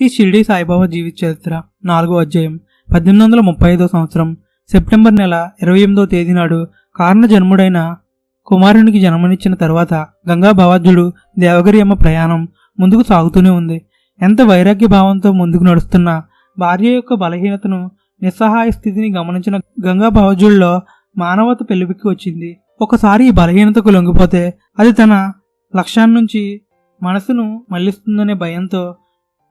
శ్రీ షిరిడి సాయిబాబా జీవిత చరిత్ర నాలుగో అధ్యాయం పద్దెనిమిది వందల ముప్పై ఐదో సంవత్సరం సెప్టెంబర్ నెల ఇరవై ఎనిమిదో తేదీ నాడు కారణ జన్ముడైన కుమారునికి జన్మనిచ్చిన తర్వాత గంగా భవాజ్యుడు దేవగిరి అమ్మ ప్రయాణం ముందుకు సాగుతూనే ఉంది. ఎంత వైరాగ్య భావంతో ముందుకు నడుస్తున్నా భార్య యొక్క బలహీనతను నిస్సహాయ స్థితిని గమనించిన గంగా భవజుల్లో మానవత పెళ్ళిపికి వచ్చింది. ఒకసారి ఈ బలహీనతకు లొంగిపోతే అది తన లక్ష్యాన్నించి మనసును మళ్ళిస్తుందనే భయంతో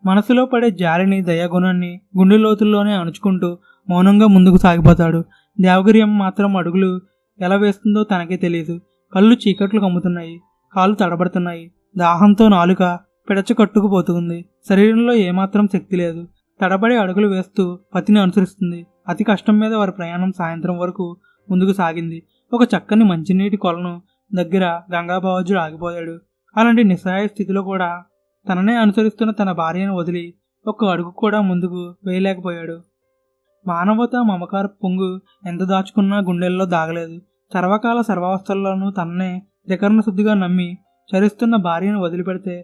మనసులో పడే జాలిని దయాగుణాన్ని గుండె లోతుల్లోనే అణుచుకుంటూ మౌనంగా ముందుకు సాగిపోతాడు. దేవగిరి అమ్మ మాత్రం అడుగులు ఎలా వేస్తుందో తనకే తెలియదు కళ్ళు చీకట్లు కమ్ముతున్నాయి కాళ్ళు తడబడుతున్నాయి. దాహంతో నాలుక పిడచ కట్టుకుపోతుంది. శరీరంలో ఏమాత్రం శక్తి లేదు. తడబడి అడుగులు వేస్తూ పతిని అనుసరిస్తుంది. అతి కష్టం మీద వారి ప్రయాణం సాయంత్రం వరకు ముందుకు సాగింది. ఒక చక్కని మంచినీటి కొలను దగ్గర గంగాబావజుడు ఆగిపోయాడు. అలాంటి నిస్సహాయ స్థితిలో కూడా తననే అనుసరిస్తున్న తన భార్యను వదిలి ఒక్క అడుగు కూడా ముందుకు వేయలేకపోయాడు. మానవత మమకార పొంగు ఎంత దాచుకున్నా గుండెల్లో దాగలేదు. సర్వకాల సర్వావస్థల్లోనూ తననే త్రికరణ శుద్ధిగా నమ్మి చరిస్తున్న భార్యను వదిలిపెడితే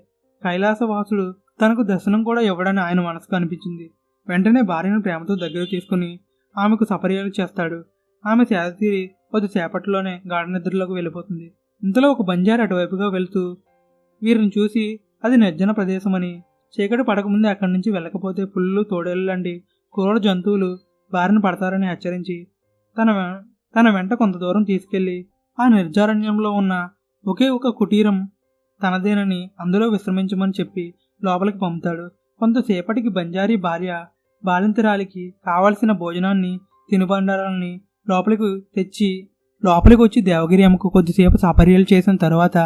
కైలాసవాసుడు తనకు దర్శనం కూడా ఇవ్వడని ఆయన మనసుకు అనిపించింది. వెంటనే భార్యను ప్రేమతో దగ్గర తీసుకుని ఆమెకు సపర్యాలు చేస్తాడు. ఆమె సేద తీరి కొద్దిసేపట్లోనే గాఢ నిద్రలోకి వెళ్ళిపోతుంది. ఇంతలో ఒక బంజారు అటువైపుగా వెళుతూ వీరిని చూసి అది నిర్జన ప్రదేశమని. చీకటి పడకముందే అక్కడి నుంచి వెళ్ళకపోతే పుల్లు తోడేళ్ళు లాంటి క్రూర జంతువులు బారిన పడతారని హెచ్చరించి తన వె- తన వెంట కొంత దూరం తీసుకెళ్ళి ఆ నిర్జారణ్యంలో ఉన్న ఒకే ఒక కుటీరం తనదేనని అందులో విశ్రమించమని చెప్పి లోపలికి పంపుతాడు. కొంతసేపటికి బంజారీ భార్య బాలింతరాలికి కావలసిన భోజనాన్ని తినుబండారాలని లోపలికి తెచ్చి లోపలికి వచ్చి దేవగిరి అమ్మకు కొద్దిసేపు సపర్యలు చేసిన తర్వాత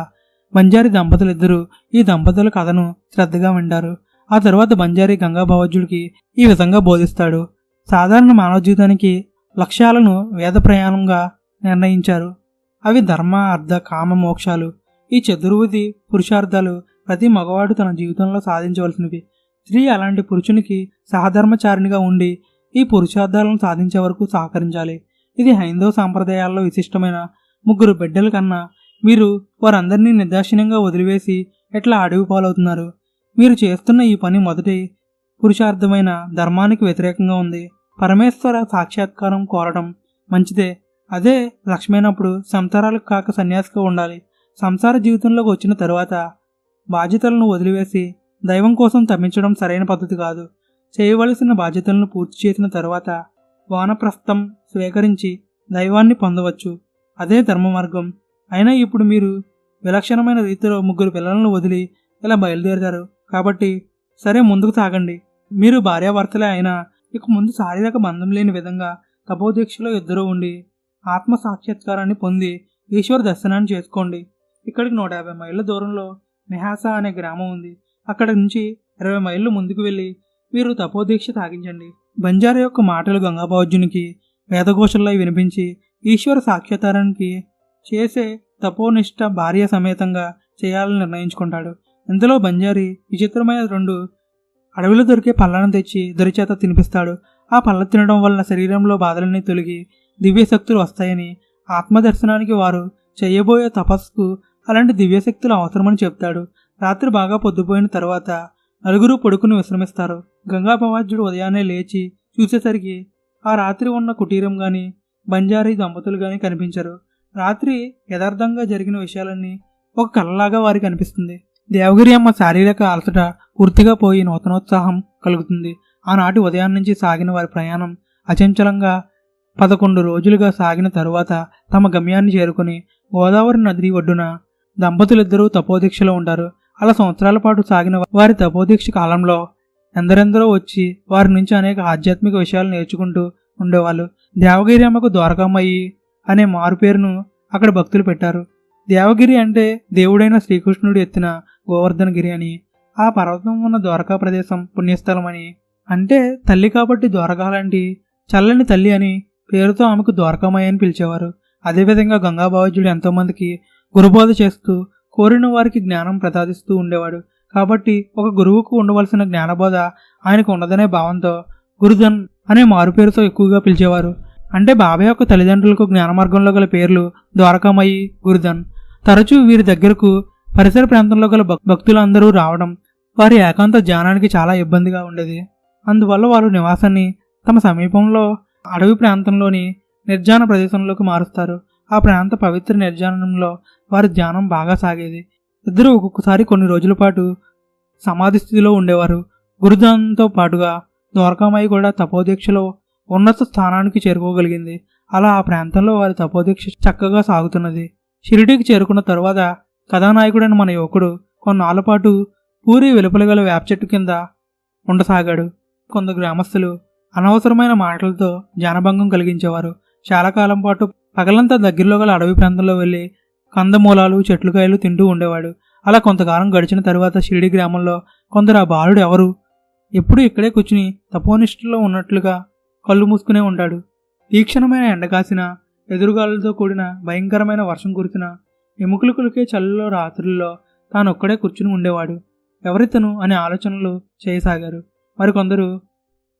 బంజారీ దంపతులిద్దరూ ఈ దంపతుల కథను శ్రద్ధగా వింటారు. ఆ తర్వాత బంజారీ గంగా భవజ్యుడికి ఈ విధంగా బోధిస్తాడు. సాధారణ మానవ జీవితానికి లక్ష్యాలను వేద ప్రయాణంగా నిర్ణయించారు. అవి ధర్మ అర్థ కామ మోక్షాలు. ఈ చతుర్విధి పురుషార్థాలు ప్రతి మగవాడు తన జీవితంలో సాధించవలసినవి. స్త్రీ అలాంటి పురుషునికి సహధర్మచారిణిగా ఉండి ఈ పురుషార్థాలను సాధించే వరకు సహకరించాలి. ఇది హైందవ సాంప్రదాయాల్లో విశిష్టమైన ముగ్గురు బిడ్డల కన్నా మీరు వారందరినీ నిర్దాక్షిణ్యంగా వదిలివేసి ఎట్లా అడవి పాలవుతున్నారు? మీరు చేస్తున్న ఈ పని మొదటి పురుషార్థమైన ధర్మానికి వ్యతిరేకంగా ఉంది. పరమేశ్వర సాక్షాత్కారం కోరడం మంచిదే. అదే లక్ష్యమైనప్పుడు సంసారాలకు కాక సన్యాసిగా ఉండాలి. సంసార జీవితంలోకి వచ్చిన తరువాత బాధ్యతలను వదిలివేసి దైవం కోసం తప్పించడం సరైన పద్ధతి కాదు. చేయవలసిన బాధ్యతలను పూర్తి చేసిన తర్వాత వానప్రస్థం స్వీకరించి దైవాన్ని పొందవచ్చు. అదే ధర్మ మార్గం అయినా ఇప్పుడు మీరు విలక్షణమైన రీతిలో ముగ్గురు పిల్లలను వదిలి ఇలా బయలుదేరారు కాబట్టి సరే ముందుకు సాగండి. మీరు భార్యాభర్తలే అయినా ఇక ముందు శారీరక బంధం లేని విధంగా తపోదీక్షలో ఇద్దరు ఉండి ఆత్మ సాక్షాత్కారాన్ని పొంది ఈశ్వర దర్శనాన్ని చేసుకోండి. ఇక్కడికి నూట యాభై మైళ్ళ దూరంలో నిహాస అనే గ్రామం ఉంది. అక్కడి నుంచి ఇరవై మైళ్ళు ముందుకు వెళ్ళి మీరు తపోదీక్ష తాగించండి. బంజారా యొక్క మాటలు గంగాబావజ్యునికి వేదఘోషల్లో వినిపించి ఈశ్వర సాక్షాత్కారానికి చేసే తపోనిష్ట భార్య సమేతంగా చేయాలని నిర్ణయించుకుంటాడు. ఇందులో బంజారి విచిత్రమైన రెండు అడవిలో దొరికే పళ్ళను తెచ్చి దొరిచేత తినిపిస్తాడు. ఆ పళ్ళ తినడం వలన శరీరంలో బాధలన్నీ తొలగి దివ్యశక్తులు వస్తాయని ఆత్మదర్శనానికి వారు చేయబోయే తపస్సుకు అలాంటి దివ్యశక్తులు అవసరమని చెప్తాడు. రాత్రి బాగా పొద్దుపోయిన తర్వాత నలుగురు పడుకుని విశ్రమిస్తారు. గంగాపవాజ్యుడు ఉదయాన్నే లేచి చూసేసరికి ఆ రాత్రి ఉన్న కుటీరం గాని బంజారీ దంపతులు గాని కనిపించరు. రాత్రి యథార్థంగా జరిగిన విషయాలన్నీ ఒక కళ్ళలాగా వారికి అనిపిస్తుంది. దేవగిరి అమ్మ శారీరక అలసట పూర్తిగా పోయి నూతనోత్సాహం కలుగుతుంది. ఆనాటి ఉదయం నుంచి సాగిన వారి ప్రయాణం అచంచలంగా పదకొండు రోజులుగా సాగిన తరువాత తమ గమ్యాన్ని చేరుకుని గోదావరి నది ఒడ్డున దంపతులిద్దరూ తపోదీక్షలో ఉంటారు. అలా సంవత్సరాల పాటు సాగిన వారి తపోదీక్ష కాలంలో ఎందరెందరో వచ్చి వారి నుంచి అనేక ఆధ్యాత్మిక విషయాలు నేర్చుకుంటూ ఉండేవాళ్ళు. దేవగిరి అమ్మకు ద్వారకామయ్యి అనే మారు పేరును అక్కడ భక్తులు పెట్టారు. దేవగిరి అంటే దేవుడైన శ్రీకృష్ణుడు ఎత్తిన గోవర్ధనగిరి అని ఆ పర్వతం ఉన్న ద్వారకా ప్రదేశం పుణ్యస్థలం అని అంటే తల్లి కాబట్టి ద్వారకా లాంటి చల్లని తల్లి అని పేరుతో ఆమెకు ద్వారకామయ్య అని పిలిచేవారు. అదేవిధంగా గంగాబావజుడు ఎంతోమందికి గురుబోధ చేస్తూ కోరిన వారికి జ్ఞానం ప్రసాదిస్తూ ఉండేవాడు. కాబట్టి ఒక గురువుకు ఉండవలసిన జ్ఞానబోధ ఆయనకు ఉండదనే భావంతో గురుధన్ అనే మారుపేరుతో ఎక్కువగా పిలిచేవారు. అంటే బాబాయ్ యొక్క తల్లిదండ్రులకు జ్ఞానమార్గంలో గల పేర్లు ద్వారకామయ్యి గురుధన్. తరచూ వీరి దగ్గరకు పరిసర ప్రాంతంలో గల భక్- భక్తులందరూ రావడం వారి ఏకాంత ధ్యానానికి చాలా ఇబ్బందిగా ఉండేది. అందువల్ల వారు నివాసాన్ని తమ సమీపంలో అడవి ప్రాంతంలోని నిర్జాన ప్రదేశంలోకి మారుస్తారు. ఆ ప్రాంత పవిత్ర నిర్జానంలో వారి ధ్యానం బాగా సాగేది. ఇద్దరు ఒక్కొక్కసారి కొన్ని రోజుల పాటు సమాధి స్థితిలో ఉండేవారు. గురుదానంతో పాటుగా ద్వారకామాయి కూడా తపోదీక్షలో ఉన్నత స్థానానికి చేరుకోగలిగింది. అలా ఆ ప్రాంతంలో వారి తపోదీక్ష చక్కగా సాగుతున్నది. షిరిడీకి చేరుకున్న తరువాత కథానాయకుడైన మన యువకుడు కొన్నాళ్ళ పాటు పూరి వెలుపలగల వేప చెట్టు కింద ఉండసాగాడు. కొందరు గ్రామస్తులు అనవసరమైన మాటలతో జానభంగం కలిగించేవారు. చాలా కాలం పాటు పగలంతా దగ్గరలో గల అడవి ప్రాంతంలో వెళ్ళి కందమూలాలు చెట్లుకాయలు తింటూ ఉండేవాడు. అలా కొంతకాలం గడిచిన తరువాత షిరిడి గ్రామంలో కొందరు ఆ బాలుడు ఎవరు? ఎప్పుడూ ఇక్కడే కూర్చుని తపోనిష్ఠలో ఉన్నట్లుగా కళ్ళు మూసుకునే ఉంటాడు. తీక్షణమైన ఎండకాసిన ఎదురుగాలులతో కూడిన భయంకరమైన వర్షం కురిసిన ఎముకలు కులికే చల్లలో రాత్రుల్లో తాను ఒక్కడే కూర్చుని ఉండేవాడు. ఎవరితను అనే ఆలోచనలు చేయసాగారు. మరికొందరు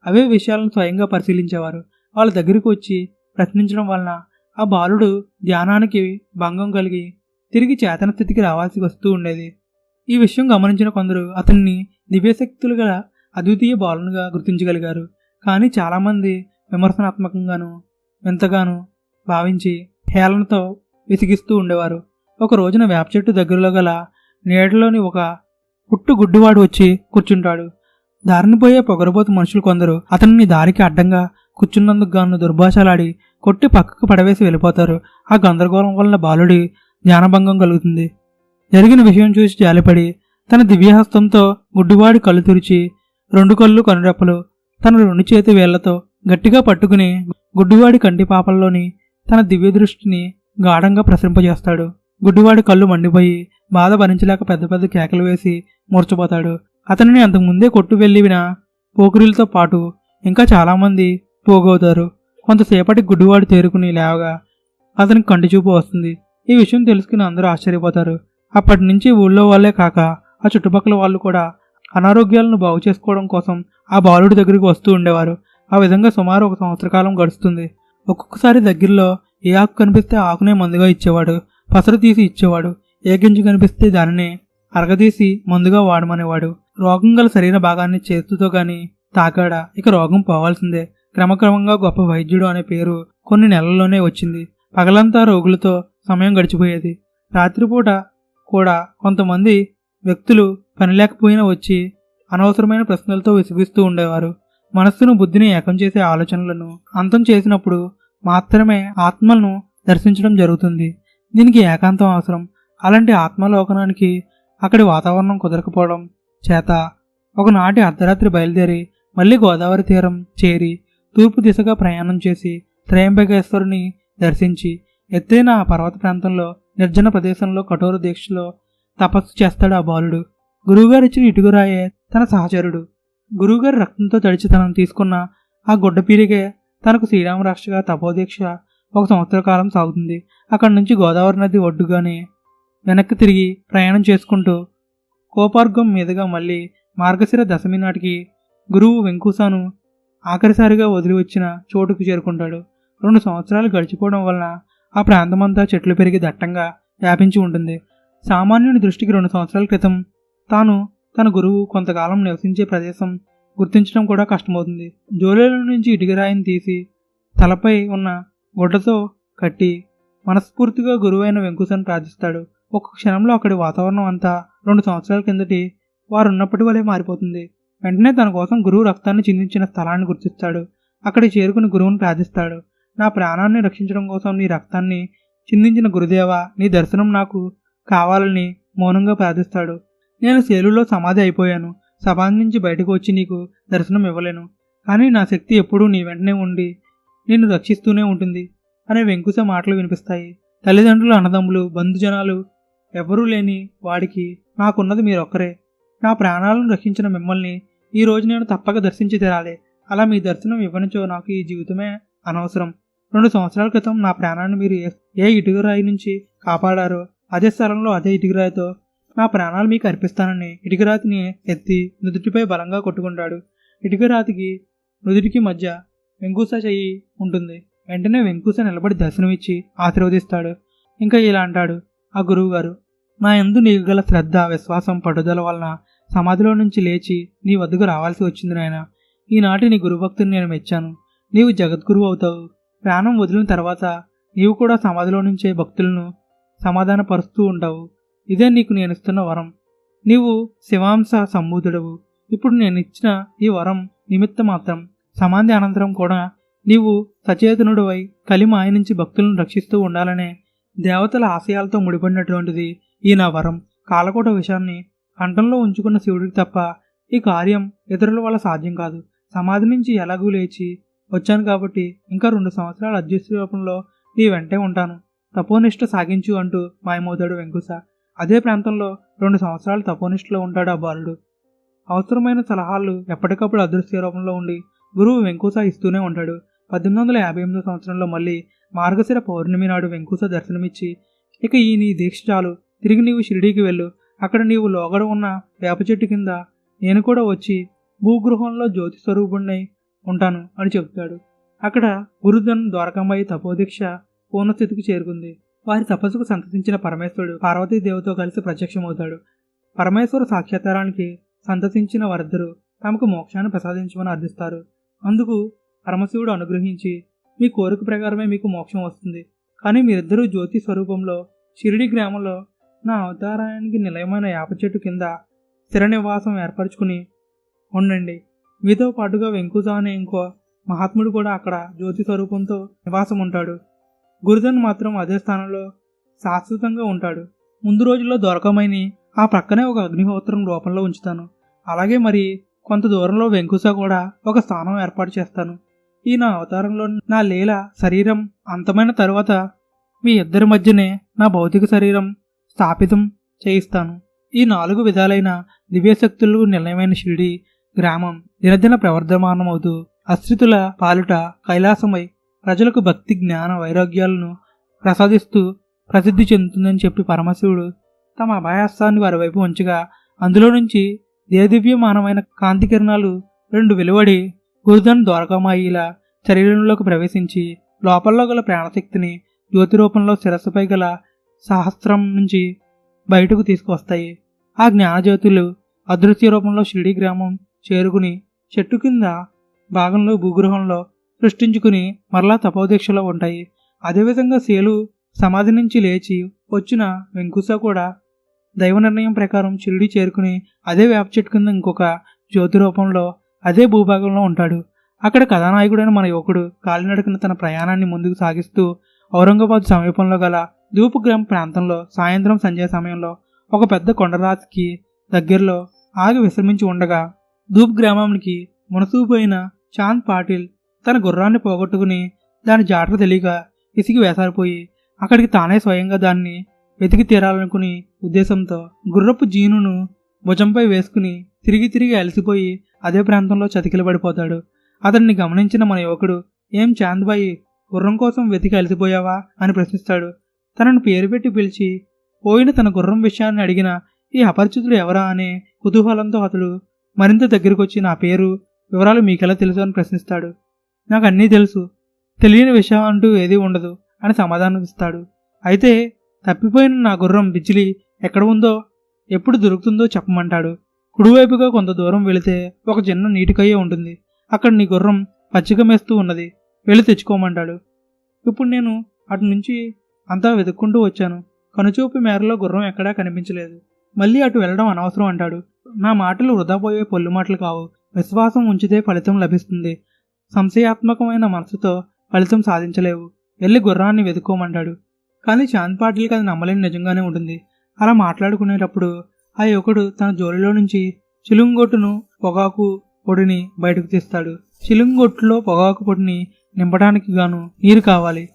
అవే విషయాలను స్వయంగా పరిశీలించేవారు. వాళ్ళ దగ్గరికి వచ్చి ప్రశ్నించడం వలన ఆ బాలుడు ధ్యానానికి భంగం కలిగి తిరిగి చేతన స్థితికి రావాల్సి వస్తూ ఉండేది. ఈ విషయం గమనించిన కొందరు అతన్ని దివ్యశక్తులు గల అద్వితీయ బాలునిగా గుర్తించగలిగారు. కానీ చాలామంది విమర్శనాత్మకంగాను వింతగాను భావించి హేళనతో విసిగిస్తూ ఉండేవారు. ఒక రోజున వేప చెట్టు దగ్గరలో గల నీడలోని ఒక పుట్టు గుడ్డివాడు వచ్చి కూర్చుంటాడు. దారిని పోయే పొగరబోతు మనుషులు కొందరు అతన్ని దారికి అడ్డంగా కూర్చున్నందుకు గాను దుర్భాషలాడి కొట్టి పక్కకు పడవేసి వెళ్ళిపోతారు. ఆ గందరగోళం వలన బాలుడి జ్ఞానభంగం కలుగుతుంది. జరిగిన విషయం చూసి జాలిపడి తన దివ్యహస్తంతో గుడ్డివాడి కళ్ళు తురిచి రెండు కళ్ళు కనురెప్పలు తన రెండు చేతి వేళ్ళతో గట్టిగా పట్టుకుని గుడ్డివాడి కంటి పాపల్లోని తన దివ్య దృష్టిని గాఢంగా ప్రసరింపజేస్తాడు గుడ్డివాడి కళ్ళు మండిపోయి బాధ భరించలేక పెద్ద పెద్ద కేకలు వేసి మూర్చపోతాడు. అతనిని అంతకుముందే కొట్టు వెళ్ళిన పోకురిలతో పాటు ఇంకా చాలామంది పోగవుతారు. కొంతసేపటి గుడ్డివాడు తేరుకుని లేవగా అతనికి కంటి చూపు వస్తుంది. ఈ విషయం తెలుసుకుని అందరూ ఆశ్చర్యపోతారు. అప్పటి నుంచి ఊళ్ళో వాళ్ళే కాక ఆ చుట్టుపక్కల వాళ్ళు కూడా అనారోగ్యాలను బాగు చేసుకోవడం కోసం ఆ బాలుడి దగ్గరికి వస్తూ ఉండేవారు. ఆ విధంగా సుమారు ఒక సంవత్సర కాలం గడుస్తుంది. ఒక్కొక్కసారి దగ్గరలో ఏ ఆకు కనిపిస్తే ఆకునే మందుగా ఇచ్చేవాడు పసరు తీసి ఇచ్చేవాడు ఏ గింజ కనిపిస్తే దానిని అరగదీసి మందుగా వాడమనేవాడు. రోగం గల శరీర భాగాన్ని చేతుతో గాని తాకాడా ఇక రోగం పోవాల్సిందే. క్రమక్రమంగా గొప్ప వైద్యుడు అనే పేరు కొన్ని నెలల్లోనే వచ్చింది. పగలంతా రోగులతో సమయం గడిచిపోయేది. రాత్రిపూట కూడా కొంతమంది వ్యక్తులు పని లేకపోయినా వచ్చి అనవసరమైన ప్రశ్నలతో విసిగిస్తూ ఉండేవారు. మనస్సును బుద్ధిని ఏకం చేసే ఆలోచనలను అంతం చేసినప్పుడు మాత్రమే ఆత్మలను దర్శించడం జరుగుతుంది. దీనికి ఏకాంతం అవసరం. అలాంటి ఆత్మలోకనానికి అక్కడి వాతావరణం కుదరకపోవడం చేత ఒకనాటి అర్ధరాత్రి బయలుదేరి మళ్ళీ గోదావరి తీరం చేరి తూర్పు దిశగా ప్రయాణం చేసి త్రయంబకేశ్వరుని దర్శించి ఎత్తైన ఆ పర్వత ప్రాంతంలో నిర్జన ప్రదేశంలో కఠోర దీక్షలో తపస్సు చేస్తాడు ఆ బాలుడు. గురువుగారు ఇచ్చిన ఇటుగురాయే తన సహచరుడు. గురువుగారి రక్తంతో తడిచి తనను తీసుకున్న ఆ గుడ్డ పీరిగే తనకు శ్రీరామరాష్ట్రగా తపోదీక్ష ఒక సంవత్సర కాలం సాగుతుంది. అక్కడి నుంచి గోదావరి నది ఒడ్డుగానే వెనక్కి తిరిగి ప్రయాణం చేసుకుంటూ కోపార్గం మీదుగా మళ్ళీ మార్గశిర దశమి నాటికి గురువు వెంకుసాను ఆఖరిసారిగా వదిలి వచ్చిన చోటుకు చేరుకుంటాడు. రెండు సంవత్సరాలు గడిచిపోవడం వలన ఆ ప్రాంతమంతా చెట్లు పెరిగి దట్టంగా వ్యాపించి ఉంటుంది. సామాన్యుని దృష్టికి రెండు సంవత్సరాల క్రితం తాను తన గురువు కొంతకాలం నివసించే ప్రదేశం గుర్తించడం కూడా కష్టమవుతుంది. జోలేలో నుంచి ఇటుకరాయిని తీసి తలపై ఉన్న గుడ్డతో కట్టి మనస్ఫూర్తిగా గురువైన వెంకుసను ప్రార్థిస్తాడు. ఒక్క క్షణంలో అక్కడి వాతావరణం అంతా రెండు సంవత్సరాల కిందటి వారున్నప్పటి వలె మారిపోతుంది. వెంటనే తన కోసం గురువు రక్తాన్ని చిందించిన స్థలాన్ని గుర్తిస్తాడు. అక్కడికి చేరుకుని గురువుని ప్రార్థిస్తాడు. నా ప్రాణాన్ని రక్షించడం కోసం నీ రక్తాన్ని చిందించిన గురుదేవ నీ దర్శనం నాకు కావాలని మౌనంగా ప్రార్థిస్తాడు. నేను సేలులో సమాధి అయిపోయాను. సమాధి నుంచి బయటకు వచ్చి నీకు దర్శనం ఇవ్వలేను. కానీ నా శక్తి ఎప్పుడూ నీ వెంటనే ఉండి నిన్ను రక్షిస్తూనే ఉంటుంది అనే వెంకుశ మాటలు వినిపిస్తాయి. తల్లిదండ్రులు అన్నదమ్ములు బంధుజనాలు ఎవరూ లేని వాడికి నాకున్నది మీరొక్కరే. నా ప్రాణాలను రక్షించిన మిమ్మల్ని ఈ రోజు నేను తప్పక దర్శించి తీరాలి. అలా మీ దర్శనం ఇవ్వనిచో నాకు ఈ జీవితమే అనవసరం. రెండు సంవత్సరాల క్రితం నా ప్రాణాన్ని మీరు ఏ- ఏ ఇటుకరాయి నుంచి కాపాడారో అదే స్థలంలో అదే ఇటుకరాయితో నా ప్రాణాలు మీకు అర్పిస్తానని ఇటుకరాతిని ఎత్తి నుదుటిపై బలంగా కొట్టుకుంటాడు. ఇటుకరాతికి నుదుటికి మధ్య వెంకూస చెయ్యి ఉంటుంది. వెంటనే వెంకూస నిలబడి దర్శనమిచ్చి ఆశీర్వదిస్తాడు. ఇంకా ఇలా అంటాడు ఆ గురువు గారు నా ఎందు నీకు గల శ్రద్ధ విశ్వాసం పట్టుదల వలన సమాధిలో నుంచి లేచి నీ వద్దకు రావాల్సి వచ్చింది నాయన. ఈనాటి నీ గురుభక్తిని నేను మెచ్చాను. నీవు జగద్గురువు అవుతావు. ప్రాణం వదిలిన తర్వాత నీవు కూడా సమాధిలో నుంచే భక్తులను సమాధానపరుస్తూ ఉంటావు. ఇదే నీకు నేను ఇస్తున్న వరం. నీవు శివాంశ సంబూధుడవు ఇప్పుడు నేను ఇచ్చిన ఈ వరం నిమిత్త మాత్రం సమాధి అనంతరం కూడా నీవు సచేతనుడివై కలిమాయ నుంచి భక్తులను రక్షిస్తూ ఉండాలనే దేవతల ఆశయాలతో ముడిపడినటువంటిది ఈ నా వరం. కాలకోట విషయాన్ని కంఠంలో ఉంచుకున్న శివుడికి తప్ప ఈ కార్యం ఇతరుల వల్ల సాధ్యం కాదు. సమాధి నుంచి ఎలాగూ లేచి వచ్చాను కాబట్టి ఇంకా రెండు సంవత్సరాల అదృష్ట రూపంలో నీ వెంటే ఉంటాను. తపోనిష్ట సాగించు అంటూ మాయమవుతాడు వెంకుస. అదే ప్రాంతంలో రెండు సంవత్సరాలు తపోనిష్టిలో ఉంటాడు ఆ బాలుడు. అవసరమైన సలహాలు ఎప్పటికప్పుడు అదృశ్య రూపంలో ఉండి గురువు వెంకూస ఇస్తూనే ఉంటాడు. పద్దెనిమిది వందల యాభై ఎనిమిదో సంవత్సరంలో మళ్ళీ మార్గశిర పౌర్ణమి నాడు వెంకూస దర్శనమిచ్చి ఇక ఈ నీ దీక్ష చాలు. తిరిగి నీవు షిరిడీకి వెళ్ళు. అక్కడ నీవు లోగడ ఉన్న వేప చెట్టు కింద నేను కూడా వచ్చి భూగృహంలో జ్యోతి స్వరూపుణ్ణి ఉంటాను అని చెబుతాడు. అక్కడ గురుధన్ ద్వారకాంబాయి తపోదీక్ష పూర్ణస్థితికి చేరుకుంది. వారి తపస్సుకు సంతతించిన పరమేశ్వరుడు పార్వతీదేవితో కలిసి ప్రత్యక్షమవుతాడు. పరమేశ్వర సాక్షాత్కారానికి సంతసించిన వారిద్దరూ తమకు మోక్షాన్ని ప్రసాదించమని అర్థిస్తారు. అందుకు పరమశివుడు అనుగ్రహించి మీ కోరిక ప్రకారమే మీకు మోక్షం వస్తుంది. కానీ మీరిద్దరూ జ్యోతి స్వరూపంలో షిరిడి గ్రామంలో నా అవతారానికి నిలయమైన యాప చెట్టు కింద స్థిర నివాసం ఏర్పరచుకుని ఉండండి. మీతో పాటుగా వెంకుజా అనే ఇంకో మహాత్ముడు కూడా అక్కడ జ్యోతి స్వరూపంతో నివాసం ఉంటాడు గురుదన్ మాత్రం అదే స్థానంలో శాశ్వతంగా ఉంటాడు. ముందు రోజుల్లో దొరకమైని ఆ ప్రక్కనే ఒక అగ్నిహోత్రం రూపంలో ఉంచుతాను. అలాగే మరి కొంత దూరంలో వెంకుస కూడా ఒక స్థానం ఏర్పాటు చేస్తాను. ఈ నా అవతారంలో నా లీల శరీరం అంతమైన తరువాత మీ ఇద్దరి మధ్యనే నా భౌతిక శరీరం స్థాపితం చేయిస్తాను. ఈ నాలుగు విధాలైన దివ్యశక్తులు నిలయమైన షిరిడి గ్రామం దినదిన ప్రవర్ధమానమవుతూ అశ్రితుల పాలుట కైలాసమై ప్రజలకు భక్తి జ్ఞాన వైరాగ్యాలను ప్రసాదిస్తూ ప్రసిద్ధి చెందుతుందని చెప్పి పరమశివుడు తమ అభయాస్తాన్ని వారి వైపు ఉంచగా అందులో నుంచి దేదివ్యమానమైన కాంతి కిరణాలు రెండు వెలువడి గురుధన్ ద్వారకామాయిల శరీరంలోకి ప్రవేశించి లోపల్లో గల ప్రాణశక్తిని జ్యోతి రూపంలో శిరస్సుపై గల సహస్రం నుంచి బయటకు తీసుకువస్తాయి. ఆ జ్ఞానజ్యోతులు అదృశ్య రూపంలో షిరిడి గ్రామం చేరుకుని చెట్టు కింద భాగంలో భూగృహంలో సృష్టించుకుని మరలా తపోదీక్షలో ఉంటాయి. అదేవిధంగా శేలు సమాధి నుంచి లేచి వచ్చిన వెంకుస కూడా దైవ నిర్ణయం ప్రకారం షిరిడి చేరుకుని అదే వేప చెట్టు కింద ఇంకొక జ్యోతి రూపంలో అదే భూభాగంలో ఉంటాడు. అక్కడ కథానాయకుడైన మన యువకుడు కాలినడకన తన ప్రయాణాన్ని ముందుకు సాగిస్తూ ఔరంగాబాద్ సమీపంలో గల గ్రామ ప్రాంతంలో సాయంత్రం సంధ్యా సమయంలో ఒక పెద్ద కొండరాతికి దగ్గరలో ఆగి విశ్రమించి ఉండగా ధూప్ గ్రామానికి మునసూపోయిన చాంద్ పాటిల్ తన గుర్రాన్ని పోగొట్టుకుని దాని జాటలు తెలియక ఇసిగి వేసారిపోయి అక్కడికి తానే స్వయంగా దాన్ని వెతికి తీరాలనుకుని ఉద్దేశంతో గుర్రపు జీనును భుజంపై వేసుకుని తిరిగి తిరిగి అలసిపోయి అదే ప్రాంతంలో చతికిలబడిపోతాడు అతన్ని గమనించిన మన యువకుడు ఏం చాంద్బాయి గుర్రం కోసం వెతికి అలసిపోయావా? అని ప్రశ్నిస్తాడు. తనను పేరు పెట్టి పిలిచి పోయిన తన గుర్రం విషయాన్ని అడిగిన ఈ అపరిచితుడు ఎవరా? అనే కుతూహలంతో అతడు మరింత దగ్గరకొచ్చి నా పేరు వివరాలు మీకెలా తెలుసు? అని ప్రశ్నిస్తాడు. నాకు అన్నీ తెలుసు. తెలియని విషయం అంటూ ఏదీ ఉండదు అని సమాధానం ఇస్తాడు. అయితే తప్పిపోయిన నా గుర్రం బిజిలి ఎక్కడ ఉందో ఎప్పుడు దొరుకుతుందో చెప్పమంటాడు. కుడివైపుగా కొంత దూరం వెళితే ఒక చిన్న నీటికయ్య ఉంటుంది. అక్కడ నీ గుర్రం పచ్చిక మేస్తూ ఉన్నది. వెళ్ళి తెచ్చుకోమంటాడు. ఇప్పుడు నేను అటు నుంచి అంతా వెతుక్కుంటూ వచ్చాను. కనుచూపు మేరలో గుర్రం ఎక్కడా కనిపించలేదు. మళ్ళీ అటు వెళ్ళడం అనవసరం అంటాడు. నా మాటలు వృధా పోయే పొల్లు మాటలు కావు. విశ్వాసం ఉంచితే ఫలితం లభిస్తుంది. సంశయాత్మకమైన మనసుతో ఫలితం సాధించలేవు. వెళ్ళి గుర్రాన్ని వెతుక్కోమంటాడు. కానీ చాంద్ పాటిల్కి అది నమ్మలేని నిజంగానే ఉంటుంది. అలా మాట్లాడుకునేటప్పుడు ఆ యువకుడు తన జోలిలో నుంచి చిలుంగొట్టును పొగాకు పొడిని బయటకు తీస్తాడు. చిలుంగొట్టులో పొగాకు పొడిని నింపడానికి గాను నీరు కావాలి.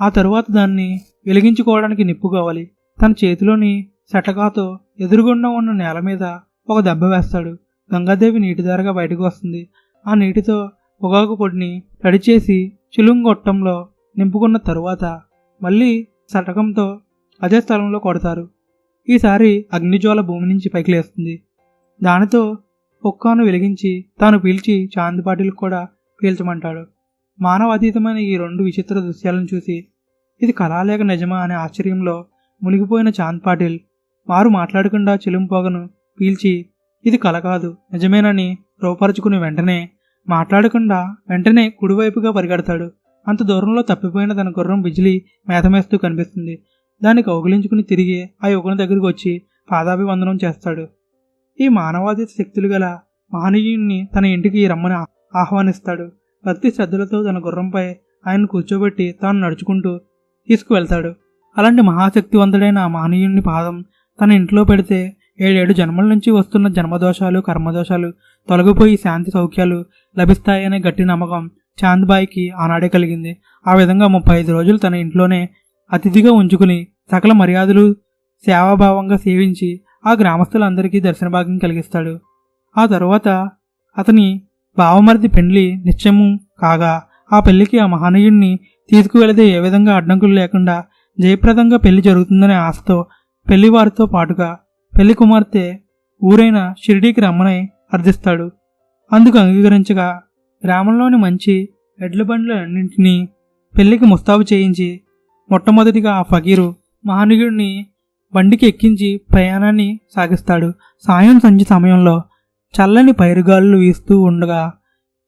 ఆ తరువాత దాన్ని వెలిగించుకోవడానికి నిప్పు కావాలి. తన చేతిలోని శటకాతో ఎదురుగుండా ఉన్న నేల మీద ఒక దెబ్బ వేస్తాడు. గంగాదేవి నీటిధారగా బయటకు వస్తుంది. ఆ నీటితో పొగాకు పొడిని తడిచేసి చిలుంగొట్టంలో నింపుకున్న తరువాత మళ్ళీ సటకంతో అదే స్థలంలో కొడతారు. ఈసారి అగ్నిజ్వాల భూమి నుంచి పైకి లేస్తుంది. దానితో ఒక్కాను వెలిగించి తాను పీల్చి చాంద్ కూడా పీల్చమంటాడు. మానవాతీతమైన ఈ రెండు విచిత్ర దృశ్యాలను చూసి ఇది కళాలేక నిజమా అనే ఆశ్చర్యంలో మునిగిపోయిన చాంద్ పాటిల్ వారు మాట్లాడకుండా చిలుంపోగను పీల్చి ఇది కల కాదు నిజమేనని రూపరుచుకుని వెంటనే మాట్లాడకుండా వెంటనే కుడివైపుగా పరిగెడతాడు. అంత దూరంలో తప్పిపోయిన తన గుర్రం బిజిలి మేతమేస్తూ కనిపిస్తుంది. దాన్ని కౌగిలించుకుని తిరిగి ఆ యువకుని దగ్గరికి వచ్చి పాదాభివందనం చేస్తాడు. ఈ మానవాతీత శక్తులు గల మహనీయుణ్ణి తన ఇంటికి రమ్మని ఆహ్వానిస్తాడు. భక్తి శ్రద్ధలతో తన గుర్రంపై ఆయన కూర్చోబెట్టి తాను నడుచుకుంటూ తీసుకువెళ్తాడు. అలాంటి మహాశక్తివంతుడైన ఆ మహనీయుని పాదం తన ఇంట్లో పెడితే ఏడేడు జన్మల నుంచి వస్తున్న జన్మదోషాలు కర్మదోషాలు తొలగిపోయి శాంతి సౌఖ్యాలు లభిస్తాయనే గట్టి నమ్మకం చాంద్బాయికి ఆనాడే కలిగింది. ఆ విధంగా ముప్పై ఐదు రోజులు తన ఇంట్లోనే అతిథిగా ఉంచుకుని సకల మర్యాదలు సేవాభావంగా సేవించి ఆ గ్రామస్తులందరికీ దర్శన భాగ్యం కలిగిస్తాడు. ఆ తరువాత అతని బావమరిది పెండ్లి నిత్యము కాగా ఆ పెళ్ళికి ఆ మహనీయుణ్ణి తీసుకువెళితే ఏ విధంగా అడ్డంకులు లేకుండా జయప్రదంగా పెళ్ళి జరుగుతుందనే ఆశతో పెళ్ళివారితో పాటుగా పెళ్ళి కుమార్తె ఊరైన షిరిడీకి రమ్మని అర్థిస్తాడు అందుకు అంగీకరించగా గ్రామంలోని మంచి ఎడ్ల బండ్లన్నింటినీ పెళ్ళికి ముస్తాబు చేయించి మొట్టమొదటిగా ఆ ఫకీరు మహనీయుడిని బండికి ఎక్కించి ప్రయాణాన్ని సాగిస్తాడు. సాయం సంజ సమయంలో చల్లని పైరుగాళ్ళు వీస్తూ ఉండగా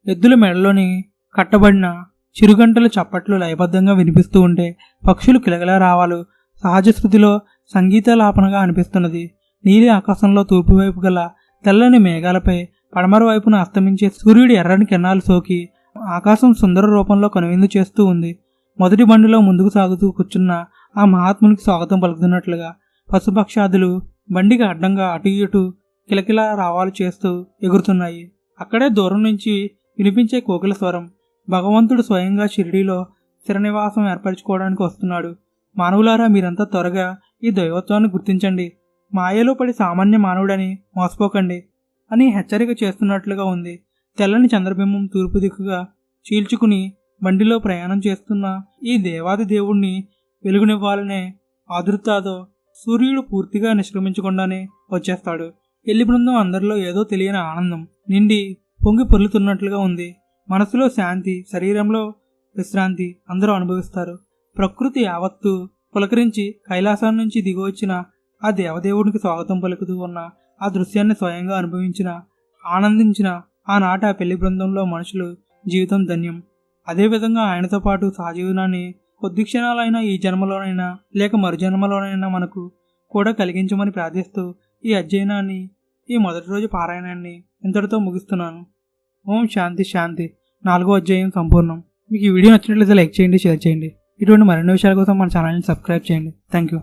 ఎద్దుల మెడలోని కట్టబడిన చిరుగంటలు చప్పట్లు లయబద్ధంగా వినిపిస్తూ ఉంటే పక్షులు కిలకిల రావాలు. సహజ స్థితిలో సంగీతలాపనగా అనిపిస్తున్నది. నీలి ఆకాశంలో తూర్పు వైపు గల తెల్లని మేఘాలపై పడమర వైపున అస్తమించే సూర్యుడి ఎర్రని కిరణాలు సోకి ఆకాశం సుందర రూపంలో కనువిందు చేస్తూ ఉంది. మొదటి బండిలో ముందుకు సాగుతూ కూర్చున్న ఆ మహాత్మునికి స్వాగతం పలుకుతున్నట్లుగా పశుపక్షాదులు బండికి అడ్డంగా అటు ఇటు కిలకిల రావాలు చేస్తూ ఎగురుతున్నాయి. అక్కడే దూరం నుంచి వినిపించే కోకిల స్వరం భగవంతుడు స్వయంగా షిరిడీలో స్థిరనివాసం ఏర్పరచుకోవడానికి వస్తున్నాడు. మానవులారా మీరంతా త్వరగా ఈ దైవత్వాన్ని గుర్తించండి. మాయలో పడి సామాన్య మానవుడని మోసపోకండి అని హెచ్చరిక చేస్తున్నట్లుగా ఉంది. తెల్లని చంద్రబింబం తూర్పు దిక్కుగా చీల్చుకుని బండిలో ప్రయాణం చేస్తున్న ఈ దేవాది దేవుణ్ణి వెలుగునివ్వాలనే ఆదుర్తాతో సూర్యుడు పూర్తిగా నిష్క్రమించకుండానే వచ్చేస్తాడు. ఎల్లి బృందం అందరిలో ఏదో తెలియని ఆనందం నిండి పొంగి పొర్లుతున్నట్లుగా ఉంది. మనసులో శాంతి శరీరంలో విశ్రాంతి అందరూ అనుభవిస్తారు. ప్రకృతి యావత్తు పులకరించి కైలాసం నుంచి దిగివచ్చిన ఆ దేవదేవుడికి స్వాగతం పలుకుతూ ఉన్న ఆ దృశ్యాన్ని స్వయంగా అనుభవించిన ఆనందించిన ఆనాట ఆ పెళ్ళి బృందంలో మనుషులు జీవితం ధన్యం. అదేవిధంగా ఆయనతో పాటు సహజీవనాన్ని కొద్ది క్షణాలైనా ఈ జన్మలోనైనా లేక మరు జన్మలోనైనా మనకు కూడా కలిగించమని ప్రార్థిస్తూ ఈ అధ్యయనాన్ని ఈ మొదటి రోజు పారాయణాన్ని ఇంతటితో ముగిస్తున్నాను. ఓం శాంతి శాంతి. నాలుగో అధ్యాయం సంపూర్ణం. మీకు ఈ వీడియో నచ్చినట్లయితే లైక్ చేయండి షేర్ చేయండి. ఇటువంటి మరిన్ని విషయాల కోసం మన ఛానల్ని సబ్స్క్రైబ్ చేయండి. Thank you